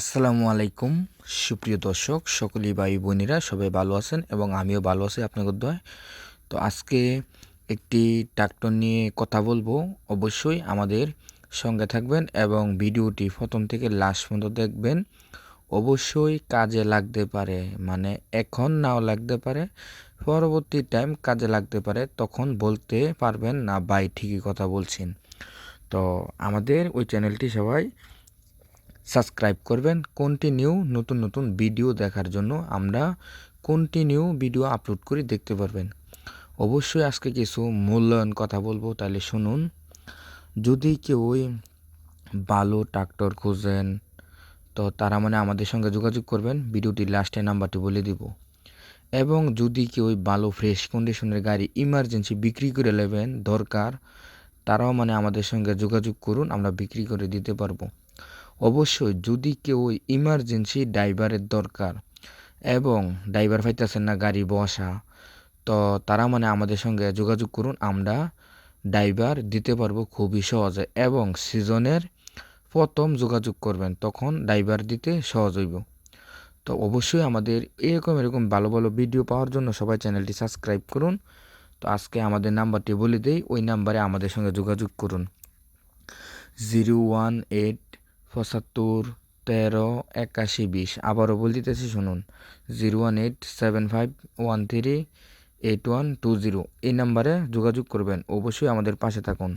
আসসালামু আলাইকুম। সুপ্রিয় দর্শক, সকলেই ভাই বোনেরা সবাই ভালো আছেন এবং আমিও ভালো আছি আপনাদের দয় তো আজকে একটি ট্রাক্টর নিয়ে কথা বলব। অবশ্যই আমাদের সঙ্গে থাকবেন এবং ভিডিওটি প্রথম থেকে লাস্ট পর্যন্ত দেখবেন। অবশ্যই কাজে লাগতে পারে মানে এখন নাও লাগতে পারে, পরবর্তী টাইম কাজে লাগতে পারে, তখন বলতে পারবেন না, ভাই ঠিকই কথা বলছেন। তো আমাদের ওই চ্যানেলটি সবাই সাবস্ক্রাইব করবেন। কন্টিনিউ নতুন নতুন ভিডিও দেখার জন্য আমরা কন্টিনিউ ভিডিও আপলোড করে দেখতে পারবেন। অবশ্যই আজকে কিছু মূল্যায়ন কথা বলব, তাহলে শুনুন। যদি কেউ ভালো ট্রাক্টর খুঁজেন, তো তারা মানে আমাদের সঙ্গে যোগাযোগ করবেন। ভিডিওটি লাস্টে নাম্বারটি বলে দিব। এবং যদি কেউ ভালো ফ্রেশ কন্ডিশনের গাড়ি ইমার্জেন্সি বিক্রি করে নেবেন, দরকার, তারাও মানে আমাদের সঙ্গে যোগাযোগ করুন, আমরা বিক্রি করে দিতে পারব। অবশ্যই যদি কেউ ইমার্জেন্সি ড্রাইভারের দরকার এবং ড্রাইভার পাইতেছেন না গাড়ি বসা, তো তারা মানে আমাদের সঙ্গে যোগাযোগ করুন, আমরা ড্রাইভার দিতে পারব খুবই সহজে এবং সিজনের প্রথম যোগাযোগ করবেন, তখন ড্রাইভার দিতে সহজ হইব। তো অবশ্যই আমাদের এরকম এরকম ভালো ভালো ভিডিও পাওয়ার জন্য সবাই চ্যানেলটি সাবস্ক্রাইব করুন। তো আজকে আমাদের নাম্বারটি বলে দেই, ওই নাম্বারে আমাদের সঙ্গে যোগাযোগ করুন। জিরো ওয়ান এইট পঁচাত্তর, তেরো, একাশি, বিশ। আবারও বল দিতেছি, শুনুন। Zero one eight seven five one three eight one two zero. এই নাম্বারে যোগাযোগ করবেন। অবশ্যই আমাদের পাশে থাকুন।